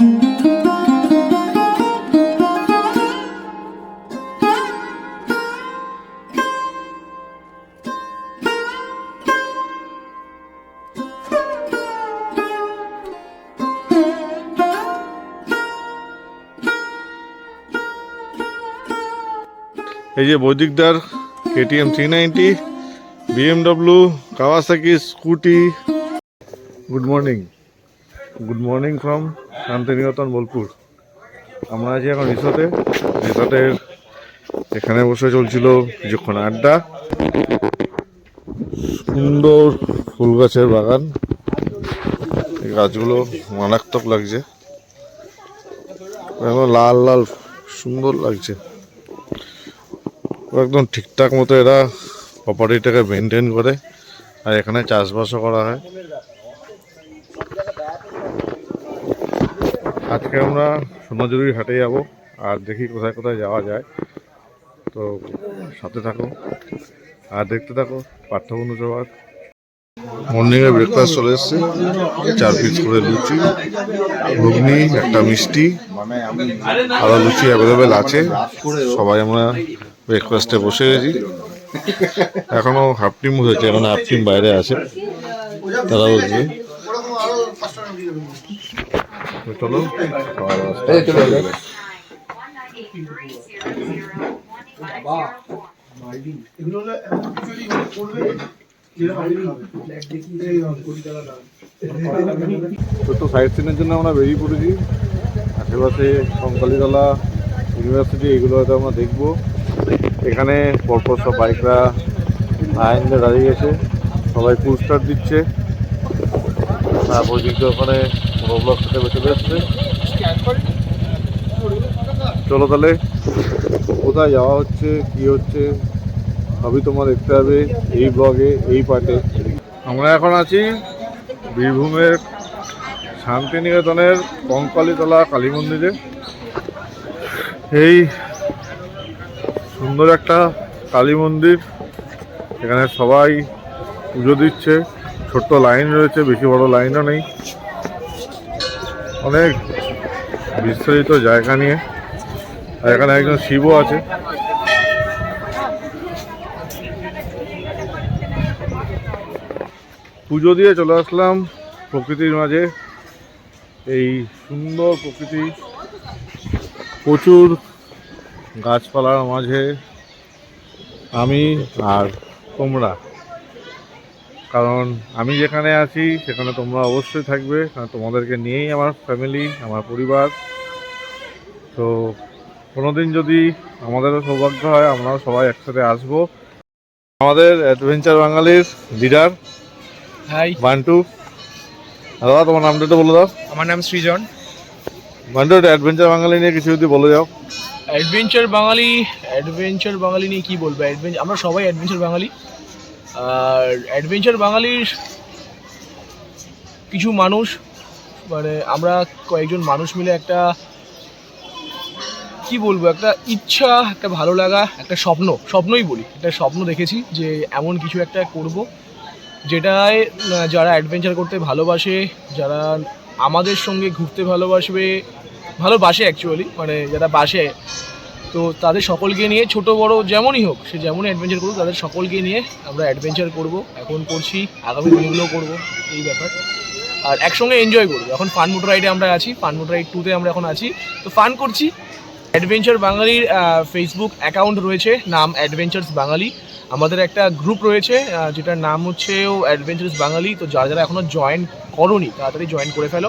এই যে বৈদিকদার KTM three ninety BMW Kawasaki scooty good morning good morning from Shantiniketan, Bolpur. আমরা আছি এখন রিসোর্টে। রিসোর্টের এখানে বসে চলছিল কিছুক্ষণ আড্ডা। সুন্দর ফুল গাছের বাগান। এই গাছগুলো মারাত্মক লাগছে। লাল লাল, সুন্দর লাগছে। একদম ঠিকঠাক মতো এরা প্রপার্টিটাকে মেনটেন করে। আর এখানে চাষবাসও করা হয়। আজকে আমরা সোনাঝুরির হাটে যাব আর দেখি কোথায় কোথায় যাওয়া যায়। তো সাথে থাকো আর দেখতে থাকো পাঠ্যবন্ধু সবার মর্নিংয়ে ব্রেকফাস্ট চলে এসছে। চার পিস করে লুচি, ঘুগনি, একটা মিষ্টি আরও লুচি অ্যাভেলেবেল আছে। সবাই আমরা ব্রেকফাস্টে বসে গেছি। এখনও হাফ টিম হয়েছে এখন হাফ টিম বাইরে আছে। তারা বলছে চলো। তো একটু সাইড সিনের জন্য আমরা বেরিয়ে পড়েছি। আশেপাশে কঙ্কালীতলা ইউনিভার্সিটি এগুলো হয়তো আমরা দেখব। এখানে পরপর সব বাইকরা লাইন দাঁড়িয়ে গেছে। সবাই স্টার দিচ্ছে। আর বৈদিক ওখানে থেকে চলো তাহলে, কোথায় যাওয়া হচ্ছে, কি হচ্ছে, সবই তোমার দেখতে হবে এই ব্লগে এই পার্টে আমরা এখন আছি বীরভূমের শান্তিনিকেতনের কঙ্কালীতলা কালী মন্দিরে। এই সুন্দর একটা কালী মন্দির, এখানে সবাই পুজো দিচ্ছে। ছোট্ট লাইন রয়েছে, বেশি বড় লাইনও নেই। অনেক বিস্তারিত জায়গা নিয়ে। আর এখানে একজন শিবও আছে। পুজো দিয়ে চলে আসলাম প্রকৃতির মাঝে। এই সুন্দর প্রকৃতি। প্রচুর গাছপালার মাঝে আমি আর তোমরা। কারণ আমি যেখানে আছি সেখানে তোমরা অবশ্যই থাকবে। কারণ তোমাদেরকে নিয়েই আমার ফ্যামিলি আমার পরিবার। তো কোনোদিন যদি আমাদেরও সৌভাগ্য হয় আমরাও সবাই একসাথে আসব। আমাদের অ্যাডভেঞ্চার বাঙালির লিডার হাই বান্টু। দাদা তোমার নামটা তো বলে দাও। আমার নাম সৃজন। বান্টু অ্যাডভেঞ্চার বাঙালি নিয়ে কিছু যদি বলে যাও। অ্যাডভেঞ্চার বাঙালি অ্যাডভেঞ্চার বাঙালি নিয়ে কি বলব? অ্যাডভেঞ্চার আমরা সবাই অ্যাডভেঞ্চার বাঙালি আর অ্যাডভেঞ্চার বাঙালির কিছু মানুষ মানে আমরা কয়েকজন মানুষ মিলে একটা, কি বলব, একটা ইচ্ছা, একটা ভালো লাগা, একটা স্বপ্ন, স্বপ্নই বলি, একটা স্বপ্ন দেখেছি যে এমন কিছু একটা করব যেটায় যারা অ্যাডভেঞ্চার করতে ভালোবাসে, যারা আমাদের সঙ্গে ঘুরতে ভালোবাসবে, ভালোবাসে অ্যাকচুয়ালি মানে যারা বাসে তো তাদের সকলকে নিয়ে, ছোট বড় যেমনই হোক, সে যেমনই অ্যাডভেঞ্চার করুক, তাদের সকলকে নিয়ে আমরা অ্যাডভেঞ্চার করব। এখন করছি, আগামী দিনগুলোও করব, এই ব্যাপার। আর একসঙ্গে এনজয় করব। এখন ফান মোটর রাইডে আমরা আছি ফান মোটর রাইড টুতে আমরা এখন আছি। তো ফান করছি। অ্যাডভেঞ্চার বাঙালির ফেসবুক অ্যাকাউন্ট রয়েছে, নাম অ্যাডভেঞ্চার্স বাঙালি আমাদের একটা গ্রুপ রয়েছে যেটার নাম হচ্ছে ও অ্যাডভেঞ্চার্স বাঙালি তো যারা যারা এখনও জয়েন করনি, তাড়াতাড়ি জয়েন করে ফেলো।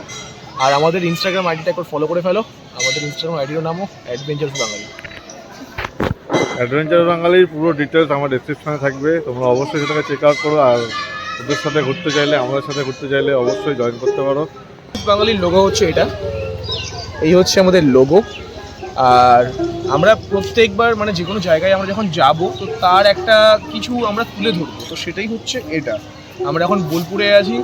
আর আমাদের ইনস্টাগ্রাম আইডিটা একবার ফলো করে ফেলো। আমাদের ইনস্টাগ্রাম আইডির নামও অ্যাডভেঞ্চার্স বাঙালি অ্যাডভেঞ্চার বাঙালির পুরো ডিটেলস আমার ডেসক্রিপশনে থাকবে। তোমরা অবশ্যই সেটাকে চেক আউট করো আর ওদের সাথে ঘুরতে চাইলে আমাদের সাথে ঘুরতে চাইলে অবশ্যই জয়েন করতে পারো। বাঙালির লোগো হচ্ছে এটা। এই হচ্ছে আমাদের লোগো আর আমরা প্রত্যেকবার মানে যে কোনো জায়গায় আমরা যখন যাব তো তার একটা কিছু আমরা তুলে ধরবো। তো সেটাই হচ্ছে এটা। আমরা এখন বোলপুরে আছি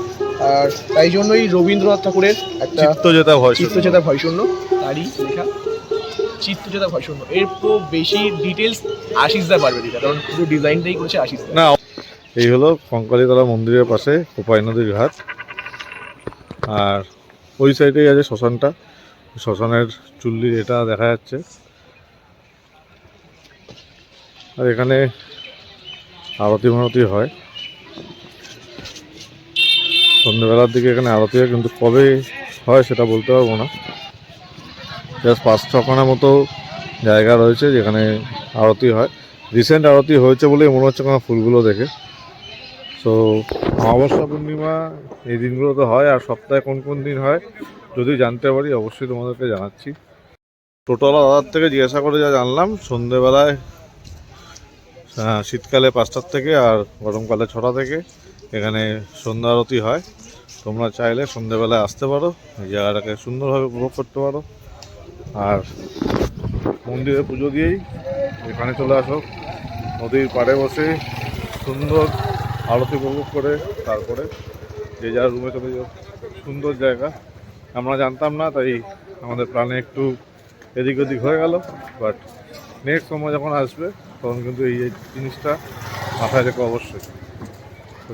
আর তাই জন্যই রবীন্দ্রনাথ ঠাকুরের একটা চিত্ত যেটা ভয় চিত্তচেতা ভয়শূন্য তারই লেখা চিত্তচেতা ভয়শূন্য। এর তো বেশি ডিটেলস আশিস দা পারবে দিতে কারণ পুরো ডিজাইনটাই করেছে আশিস দা। না এই হলো কঙ্কালীতলা মন্দিরের পাশে কোপাই নদীর ঘাট। আর ওই সাইডেই আছে শ্মশানটা। শ্মশানের চুল্লি এটা দেখা যাচ্ছে। আর এখানে আরতি মারতি হয়। সন্ধ্যেবেলার দিকে এখানে আরতি হয়, কিন্তু কবে হয় সেটা বলতে পারব না। জাস্ট পাঁচ ছখানার মতো জায়গা রয়েছে যেখানে আরতি হয়। রিসেন্ট আরতি হয়েছে বলেই মনে হচ্ছে কোনো ফুলগুলো দেখে। তো অমাবস্যা পূর্ণিমা এই দিনগুলোতে হয়, আর সপ্তাহে কোন কোন দিন হয়, যদি জানতে পারি অবশ্যই তোমাদেরকে জানাচ্ছি। টোটোওয়ালা দাদার থেকে জিজ্ঞাসা করে যা জানলাম সন্ধেবেলায় শীতকালে পাঁচটার থেকে আর গরমকালে ছটা থেকে এখানে সন্ধ্যা আরতি হয়। তোমরা চাইলে সন্ধেবেলায় আসতে পারো, এই জায়গাটাকে সুন্দরভাবে উপভোগ করতে পারো। আর মন্দিরে পুজো দিয়েই এখানে চলে আসো। নদীর পাড়ে বসে সুন্দর আরতি উপভোগ করে তারপরে যে যার রুমে চলে যাও। সুন্দর জায়গা। আমরা জানতাম না, তাই আমাদের প্রাণে একটু এদিক ওদিক হয়ে গেল। বাট নেক্সট সময় যখন আসবে, তখন কিন্তু এই জিনিসটা মাথায় রেখো অবশ্যই।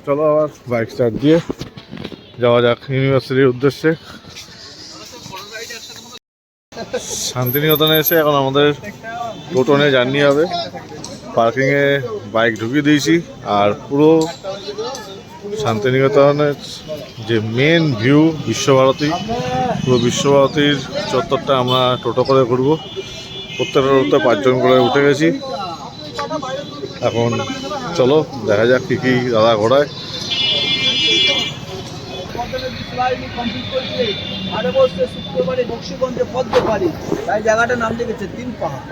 চলো আবার বাইক স্টার্ট দিয়ে যাওয়া যাক ইউনিভার্সিটির উদ্দেশ্যে। শান্তিনিকেতনে এসে এখন আমাদের টোটো নিয়ে জার্নি হবে। পার্কিংয়ে বাইক ঢুকিয়ে দিয়েছি আর পুরো শান্তিনিকেতনের যে মেন ভিউ বিশ্বভারতী, পুরো বিশ্বভারতীর চত্বরটা আমরা টোটো করে ঘুরবো। প্রত্যেকটা টোটোতে পাঁচজন করে উঠে গেছি। এখন চলো দেখা যাক কী কী দাদা ঘোড়ায় শুক্রবারে বক্সিগঞ্জে পদ্ম পারি তাই জায়গাটার নাম লিখেছে তিন পাহাড়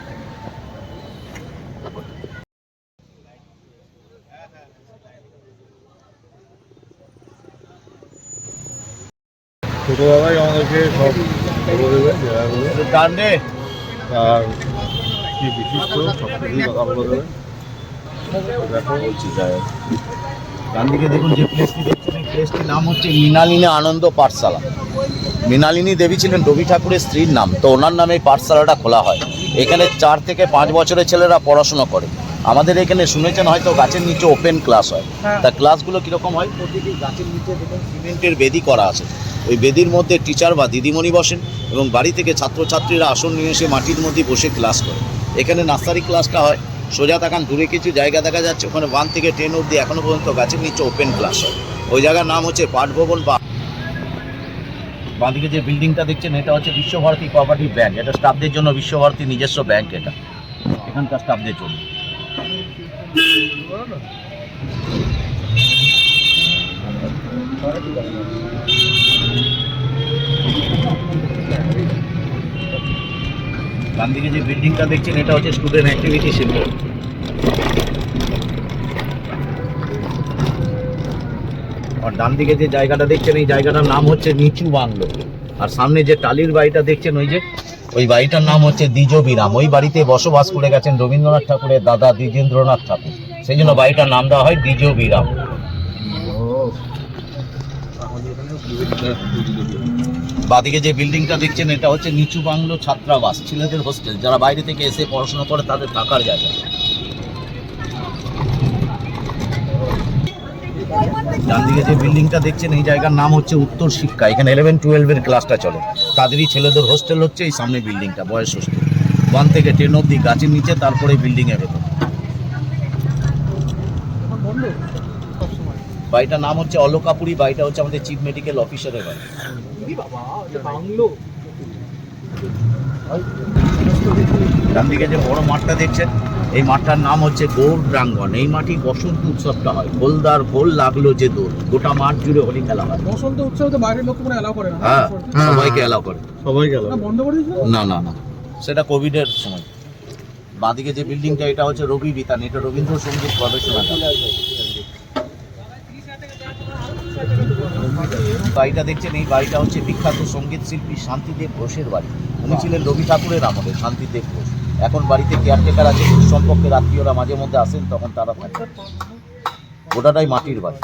ছোটো দাদাই আমাদেরকে সব বলে দেবে আর কি বিশিষ্ট সব কিছুই কথা বলে দেবে। দেখো বলছি জায়গা ডান দিকে দেখুন যে প্লেসটি দেখছেন এই প্লেসটির নাম হচ্ছে মৃণালিনী আনন্দ পাঠশালা। মৃণালিনী দেবী ছিলেন রবি ঠাকুরের স্ত্রীর নাম তো ওনার নামে এই পাঠশালাটা খোলা হয়। এখানে চার থেকে পাঁচ বছরের ছেলেরা পড়াশোনা করে। আমাদের এখানে শুনেছেন হয়তো গাছের নিচে ওপেন ক্লাস হয়। তা ক্লাসগুলো কীরকম হয়? প্রতিটি গাছের নিচে দেখুন সিমেন্টের বেদি করা আছে। ওই বেদির মধ্যে টিচার বা দিদিমণি বসেন এবং বাড়ি থেকে ছাত্রছাত্রীরা আসন নিয়ে এসে মাটির মধ্যে বসে ক্লাস করে। এখানে নার্সারি ক্লাসটা হয়। সোজা তাকান, দূরে কিছু জায়গা দেখা যাচ্ছে, ওখানে ওয়ান থেকে টেন অবধি এখনও পর্যন্ত গাছের নিচে ওপেন ক্লাস হয়। ওই জায়গার নাম হচ্ছে পাঠভবন বা বাঁদিকে যে বিল্ডিংটা দেখছেন, এটা হচ্ছে বিশ্বভারতী কোঅপারেটিভ ব্যাংক এটা স্টাফদের জন্য বিশ্বভারতী নিজস্ব ব্যাংক এটা। এখানকার স্টাফদের জন্য। ডান দিকে যে বিল্ডিংটা দেখছেন, এটা হচ্ছে স্টুডেন্ট অ্যাক্টিভিটি সেন্টার আর ডান দিকে যে জায়গাটা দেখছেন, এই জায়গাটার নাম হচ্ছে নিচু বাংলো। আর সামনে যে টালির বাড়িটা দেখছেন, ওই যে, ওই বাড়িটার নাম হচ্ছে দ্বিজ বিরাম ওই বাড়িতে বসবাস করে গেছেন রবীন্দ্রনাথ ঠাকুরের দাদা দ্বিজেন্দ্রনাথ ঠাকুর। সেই জন্য বাড়িটার নাম দেওয়া হয় দ্বিজ বিরাম বাদিকে যে বিল্ডিংটা দেখছেন, এটা হচ্ছে নিচু বাংলো ছাত্রাবাস, ছেলেদের হোস্টেল যারা বাইরে থেকে এসে পড়াশোনা করে, তাদের থাকার জায়গা। ডান দিকে যে বিল্ডিংটা দেখছেন, এই জায়গার নাম হচ্ছে উত্তর শিক্ষা। এখানে ইলেভেন টুয়েলভের ক্লাসটা চলে। তাদেরই ছেলেদের হোস্টেল হচ্ছে এই সামনে বিল্ডিংটা বয়স হোস্টেল ওয়ান থেকে টেন অব্দি গাছের নিচে, তারপরে বিল্ডিংয়ের ভেতর। বাড়িটার নাম হচ্ছে অলকাপুরি বাড়িটা হচ্ছে আমাদের চিফ মেডিকেল অফিসারের বাড়ি। ডান দিকে যে বড় মাঠটা দেখছেন এই মাঠটার নাম হচ্ছে গৌর প্রাঙ্গন এই মাঠে বসন্ত উৎসবটা হয়। গোলদার গোল লাগল যে দোল। গোটা মাঠ জুড়ে হোলি খেলা হয়। বসন্ত উৎসবে তো বাইরের লোক মানে এলাও করে না। হ্যাঁ সবাইকে অ্যালাউ করে। সবাই গেল বন্ধ করে দিয়েছিল? না না না। সেটা কোভিডের সময়। বাঁদিকে যে বিল্ডিংটা এটা হচ্ছে রবি বিতান। এটা রবীন্দ্রসঙ্গীত গবেষণাগার বাড়িটা দেখছেন এই বাড়িটা হচ্ছে বিখ্যাত সংগীত শিল্পী শান্তিদেব ঘোষের বাড়ি। উনি ছিলেন রবি ঠাকুরের আমলে শান্তিদেব ঘোষ। এখন বাড়িতে কেয়ারটেকার আছে সম্পর্কের আত্মীয়রা মাঝে মধ্যে আসেন তখন তারা থাকে। গোটাটাই মাটির বাড়ি।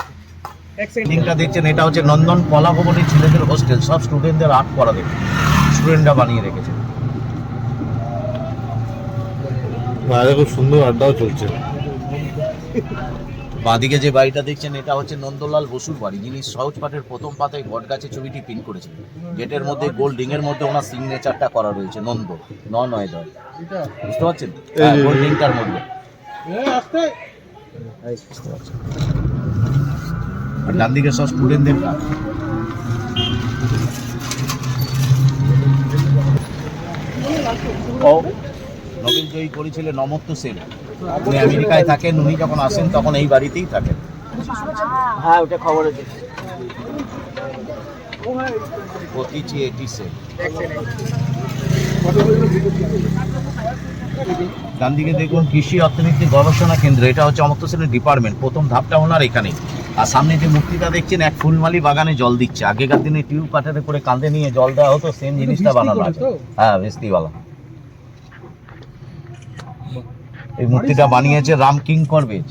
বিল্ডিংটা দেখছেন এটা হচ্ছে নন্দন কলা ভবনের ছেলেদের হোস্টেল। সব স্টুডেন্টদের আর্ট করা দেবে স্টুডেন্টরা বানিয়ে রেখেছে। খুব সুন্দর আড্ডাও চলছে। বাঁদিকে যে বাড়িটা দেখছেন এটা হচ্ছে নন্দলাল বসুর বাড়ি। যিনি সহজ পাঠের প্রথম পাতায় বটগাছে ছবিটি প্রিন্ট করেছিলেন গেটের মধ্যে গোল রিং এর মধ্যে ওনার সিগনেচারটা করা রয়েছে নন্দ। ন নয় দল বুঝতে পারছেন? হ্যাঁ, গোল রিংটার মধ্যে। আর ডান দিকে সব স্টুডেন্টদের কাজ। নবীন জয়ী করেছিলেন নমত্ব সেন। উনি আমেরিকায় থাকেন উনি যখন আসেন তখন এই বাড়িতেই থাকেন। হ্যাঁ ওটা খবরে ডান দিকে দেখুন কৃষি অর্থনীতি গবেষণা কেন্দ্র এটা হচ্ছে অমর্ত্য সেনের ডিপার্টমেন্ট প্রথম ধাপটা ওনার এখানে। আর সামনে যে মূর্তিটা দেখছেন এক ফুলমালি বাগানে জল দিচ্ছে। আগেকার দিনে টিউব কাটারে করে কাঁধে নিয়ে জল দেওয়া হতো সেম জিনিসটা বানানো আছে। হ্যাঁ ভেস্তিওয়ালা। এই মূর্তিটা বানিয়েছে রাম কিঙ্কর বেজ।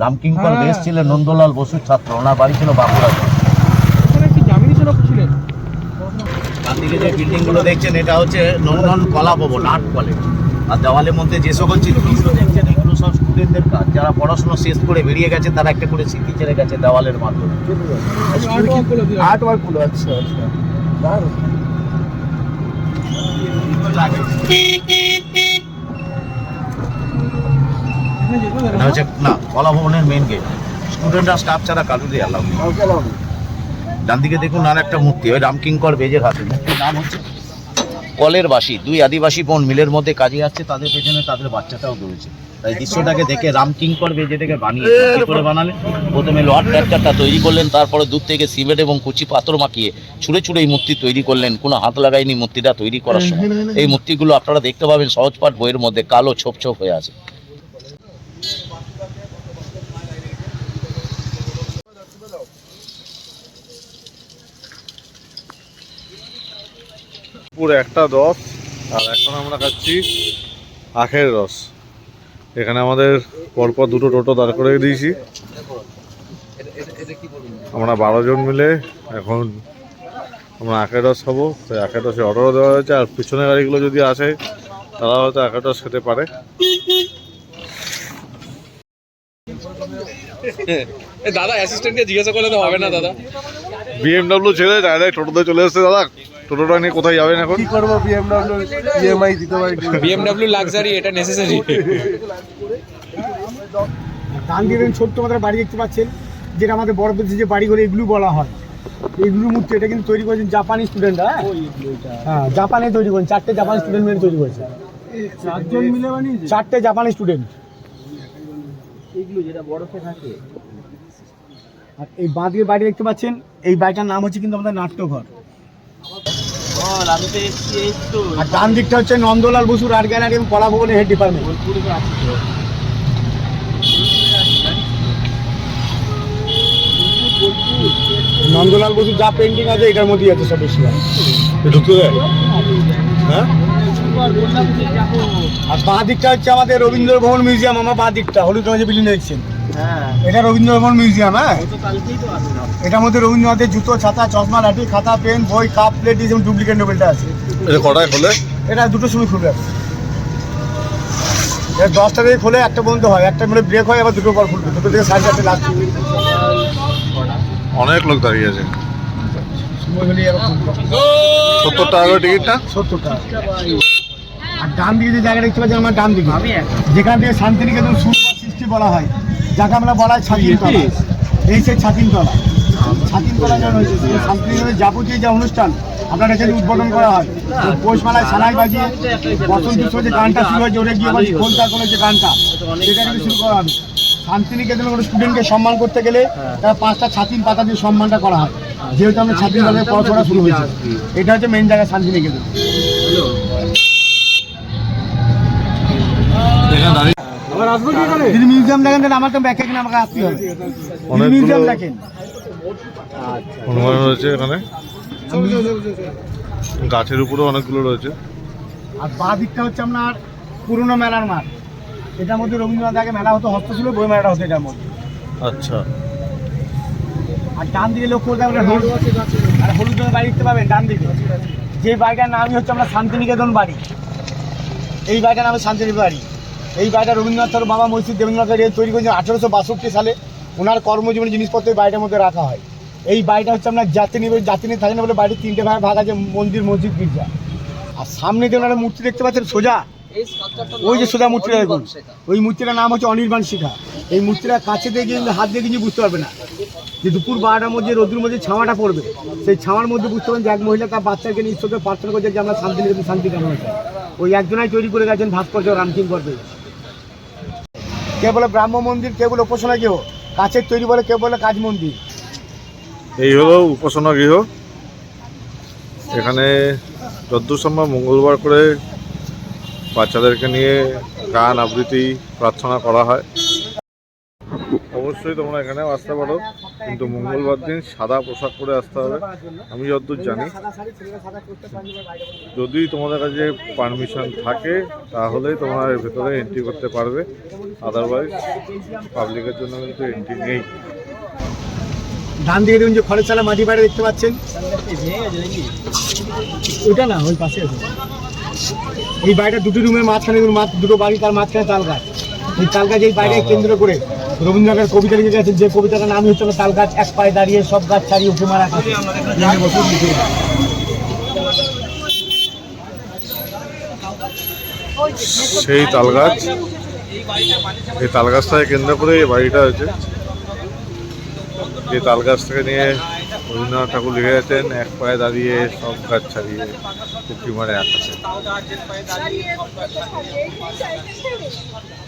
রাম কিঙ্কর বেজ ছিলেন নন্দলাল বসুর ছাত্র ওনার বাড়ি ছিল বাঁকুড়া ডান দিকে যে বিল্ডিংগুলো দেখছেন এটা হচ্ছে নন্দন কলা ভবন আর্ট কলেজ। আর দেওয়ালের মধ্যে যে সকল চিত্রগুলো দেখছেন এগুলো সব স্টুডেন্টদের কাজ। যারা পড়াশোনা শেষ করে বেরিয়ে গেছে তারা একটা করে স্মৃতি ছেড়ে গেছে দেওয়ালের মাধ্যমে। আর্ট ওয়ার্ক আর্ট ওয়ার্কগুলো আচ্ছা আচ্ছা। এটা হচ্ছে না কলা ভবনের মেন গেট স্টুডেন্টরা স্টাফ ছাড়া কারুরই অ্যালাউ নেই। ডান দিকে দেখুন আর একটা মূর্তি ওই রামকিঙ্কর বেজের হাতে। মূর্তির নাম হচ্ছে কলের বাসী দুই আদিবাসী বোন মিলের মধ্যে কাজে যাচ্ছে তাদের পেছনে তাদের বাচ্চাটাও রয়েছে। তাই দৃশ্যটাকে দেখে রামকিঙ্কর বেজ এটাকে বানিয়ে কি করে বানালেন প্রথমে লোহার ট্র্যাক্টরটা তৈরি করলেন তারপরে দূর থেকে সিমেন্ট এবং কুচি পাথর মাখিয়ে ছুঁড়ে ছুঁড়ে এই মূর্তি তৈরি করলেন। কোনো হাত লাগায়নি মূর্তিটা তৈরি করার সময়। এই মূর্তিগুলো আপনারা দেখতে পাবেন সহজপাঠ বইয়ের মধ্যে কালো ছোপ ছোপ হয়ে আছে। পুরো একটা দশ আর এখন আমরা খাচ্ছি আখের রস। এখানে আমাদের পরপর দুটো টোটো দাঁড় করে দিয়েছি। আমরা বারো জন মিলে এখন আমরা আখের রস খাব। তাই আখের রসে অর্ডারও দেওয়া হয়েছে আর পিছনের গাড়িগুলো যদি আসে তারা হয়তো আখের রস খেতে পারে। দাদা অ্যাসিস্ট্যান্টকে জিজ্ঞাসা করলে তো হবে না দাদা। বিএমডাব্লিউ ছেড়ে ডাইরেক্ট টোটোতে চলে এসছে দাদা। টোটোটা নিয়ে কোথায় যাবেন এখন? কি করব বিএমডব্লিউ ইএমআই দিতে পারি বিএমডব্লিউ লাক্সারি এটা নেসেসারি দেখুন ছোট্ট আমাদের বাড়ি দেখতে পাচ্ছেন যেটা আমাদের বড় দেশে যে বাড়িঘর এগুলো বলা হয়। এগুলো মূর্তি এটা কিন্তু তৈরি করেছেন জাপানি স্টুডেন্টরা হ্যাঁ? জাপানে তৈরি করেন চারটে জাপানি স্টুডেন্ট মিলে তৈরি করেছে। চারজন মিলে বানিয়েছে চারটে জাপানি স্টুডেন্ট আর এই বাঁ দিকে বাড়ি দেখতে পাচ্ছেন এই বাড়িটার নাম হচ্ছে কিন্তু আমাদের নাট্যঘর। আর ডান দিকটা হচ্ছে নন্দলাল বসুর আর্ট গ্যালারি এবং কলা ভবনের হেড ডিপার্টমেন্ট নন্দলাল বসুর যা পেন্টিং আছে এটার মধ্যেই আছে সব বেশিরভাগ। ঢুকতে হ্যাঁ? আর বাঁ দিকটা হচ্ছে আমাদের রবীন্দ্র ভবন মিউজিয়াম আমার বাঁ দিকটা হলুদ রঙের বিল্ডিং দেখছেন। এটা রবীন্দ্র ভবন মিউজিয়াম হ্যাঁ? এটার মধ্যে রবীন্দ্রনাথের জুতো ছাতা চশমা লাঠি খাতা পেন বই কাপ প্লেট যেমন ডুপ্লিকেট নোবেলটা আছে। এটা কটায় খোলে? এটা দুটো সময় খুলবে। এটা দশটা থেকে খোলে একটা পর্যন্ত হয়। একটা মানে ব্রেক হয় আবার দুটো পর খুলবে। দুটো থেকে সাড়ে চারটে লাস্ট অনেক লোক দাঁড়িয়ে আছে। সত্তর টাকা করে টিকিটটা? সত্তর টাকা। আর ডান দিকে যে জায়গা দেখতে পাচ্ছেন আমার ডান দিকে। যেখান থেকে শান্তিনিকেতন শুরু সৃষ্টি বলা হয় যাকে আমরা বলা হয় ছাতিনতলা এই সেই ছাতিনতলা ছাতিনতলা যেমন হয়েছে সেই যাবতীয় যে অনুষ্ঠান আপনার এখানে উদ্বোধন করা হয় পৌষমালায় সানাই বাজিয়ে বসন্ত উৎসবে যে গানটা শুরু হয়েছে ওটা গিয়ে বলছি কোনটা কোনো যে গানটা সেটা কিন্তু শুরু করা হবে। শান্তিনিকেতনে কোনো স্টুডেন্টকে সম্মান করতে গেলে তার পাঁচটা ছাতিন পাতা দিয়ে সম্মানটা করা হয়। যেহেতু আমরা দলের পড়াশোনা শুরু হয়েছে। এটা হচ্ছে মেন জায়গা শান্তিনিকেতন এখানে দাঁড়িয়ে যদি মিউজিয়াম দেখেন তাহলে আমার তো ব্যাকে কিনে আমাকে আসতে হবে। মিউজিয়াম দেখেন। হনুমান রয়েছে এখানে। গাছের উপরে অনেকগুলো রয়েছে। আর বাঁ দিকটা হচ্ছে আপনার পুরনো মেলার মাঠ। এটার মধ্যে রবীন্দ্রনাথ আগে মেলা হতো হস্ত ছিল বই মেলাটা হতো এটার মধ্যে। আচ্ছা। আর ডান দিকে লক্ষ্য করতে আমরা হলুদ আর হলুদ রঙের বাড়ি দেখতে পাবেন ডান দিকে। যে বাড়িটার নামই হচ্ছে আমরা শান্তিনিকেতন বাড়ি। এই বাড়িটার নাম শান্তিনিকেতন বাড়ি। এই বাড়িটা রবীন্দ্রনাথ বাবা মসজিদ দেবেন্দ্রনাথ তৈরি করেছেন আঠেরোশো বাষট্টি সালে। ওনার কর্মজীবনী জিনিসপত্র এই বাড়িটার মধ্যে রাখা হয়। এই বাড়িটা হচ্ছে আপনার জাতি নিবে জাতি নিয়ে থাকে না বলে বাড়ির তিনটে ভাগ ভাগ আছে, মন্দির, মসজিদ, গির্জা। আর সামনে যে ওনারা মূর্তি দেখতে পাচ্ছেন, সোজা। ওই যে সোজা মূর্তিটা দেখুন। ওই মূর্তিটার নাম হচ্ছে অনির্বাণ শিখা। এই মূর্তিটা কাছে দিয়ে গিয়ে হাত দিয়ে কিছু বুঝতে পারবে না। যে দুপুর বারোটার মধ্যে রোদ্রুর মধ্যে ছাওয়াটা পড়বে, সেই ছাওয়ার মধ্যে বুঝতে পারেন যে এক মহিলা তার বাচ্চাকে নিয়ে ঈশ্বরকে প্রার্থনা করছে যে আমরা শান্তি নিকেতন শান্তি কামনা চাই ওই একজনাই তৈরি করে গেছেন ভাস্কর্য রামকিং করবে কে বলে ব্রাহ্ম মন্দির, কে বলে উপাসনা গৃহ কাছের তৈরি বলে কে বলে কাজ মন্দির? এই হলো উপাসনা গৃহ এখানে যদ্দূর সম্ভব মঙ্গলবার করে বাচ্চাদেরকে নিয়ে গান, আবৃত্তি, প্রার্থনা করা হয়। অবশ্যই তোমরা এখানেও আসতে পারো। কিন্তু মঙ্গলবার দিন সাদা পোশাক পরে আসতে হবে। আমি যতদূর জানি। যদি তোমাদের কাছে পারমিশন থাকে তাহলেই তোমরা এর ভেতরে এন্ট্রি করতে পারবে। আদারওয়াইজ পাবলিকের জন্য কিন্তু এন্ট্রি নেই। ডান দিকে দেখুন যে খড়ের চালা মাটি বাড়ি দেখতে পাচ্ছেন। ওইটা না, ওই পাশে আছে। এই বাড়িটা দুটো রুমের মাঝখানে দুটো বাড়ি তার মাঝখানে তাল গাছ। এই তাল গাছ এই বাড়িকে কেন্দ্র করে রবীন্দ্রনাথের কবিতা লিখে গেছেন যে কবিতাটার নাম হচ্ছে তাল গাছ এক পায়ে দাঁড়িয়ে সব গাছ ছাড়িয়ে উঠে মারা সেই তাল গাছ এই তাল গাছটাকে কেন্দ্র করে এই বাড়িটা হয়েছে। এই তাল গাছ থেকে নিয়ে রবীন্দ্রনাথ ঠাকুর লিখে গেছেন, এক পায়ে দাঁড়িয়ে সব গাছ ছাড়িয়ে উঁকি মারে আকাশে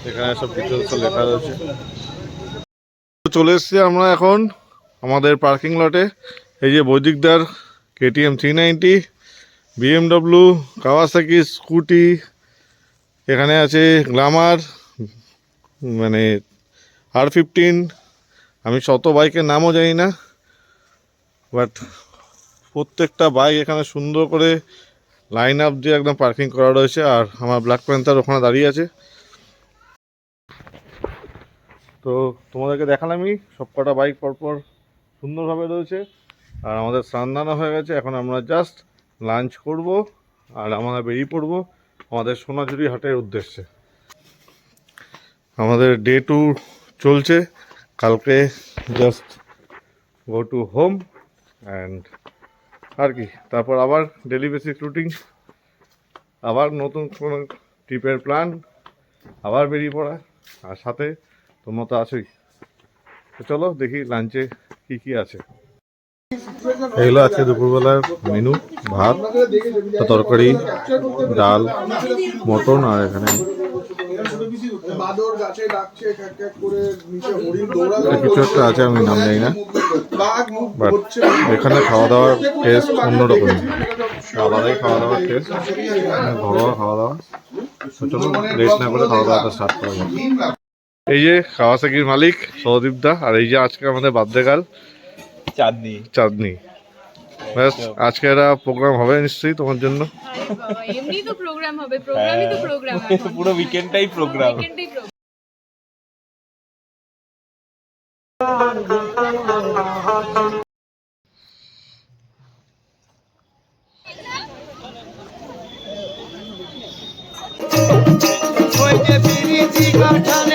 এখানে সব ডিটেলস লেখা রয়েছে। চলে এসেছি আমরা এখন আমাদের পার্কিং লটে এই যে বৈদিকদার KTM three ninety BMW Kawasaki scooty এখানে আছে গ্লামার মানে আর ফিফটিন আমি শত বাইকের নামও জানি না। বাট প্রত্যেকটা বাইক এখানে সুন্দর করে লাইন আপ দিয়ে একদম পার্কিং করা রয়েছে আর আমার ব্ল্যাক প্যান্থার ওখানে দাঁড়িয়ে আছে। তো তোমাদেরকে দেখালামই সব কটা বাইক পরপর সুন্দরভাবে রয়েছে। আর আমাদের স্নান হয়ে গেছে, এখন আমরা জাস্ট লাঞ্চ করব আর আমরা বেরিয়ে পড়ব আমাদের সোনাঝুরি হাটের উদ্দেশ্যে। আমাদের ডে টু চলছে, কালকে just go to home and আর কি তারপর আবার ডেলি বেসিক রুটিন আবার নতুন কোনো ট্রিপের প্ল্যান আবার বেরিয়ে পড়া আর সাথে তোমরা তো আছোই। তো চলো দেখি লাঞ্চে কি কি আছে। এগুলো আজকে দুপুরবেলার মেনু ভাত তরকারি ডাল মটন আর এখানে কিছু একটা আছে আমি নাম জানি না। বাট এখানে খাওয়া দাওয়ার টেস্ট অন্যরকম আলাদাই খাওয়া দাওয়ার টেস্ট ঘরোয়া খাওয়া দাওয়া তো চলো রেস্ট না করে খাওয়া দাওয়াটা স্টার্ট করা যাক। এই যে কাওয়াসাকির মালিক সৌদীপ দা আর এই যে আজকে আমাদের বার্থডেকাল চাঁদনি। চাঁদনি। ব্যাস আজকে একটা প্রোগ্রাম হবে নিশ্চয়ই তোমার জন্য। বাবা, এমনি তো প্রোগ্রাম হবে প্রোগ্রামই তো প্রোগ্রাম পুরো উইকেন্ডটাই প্রোগ্রাম ওই যে বিরিতি কাঠা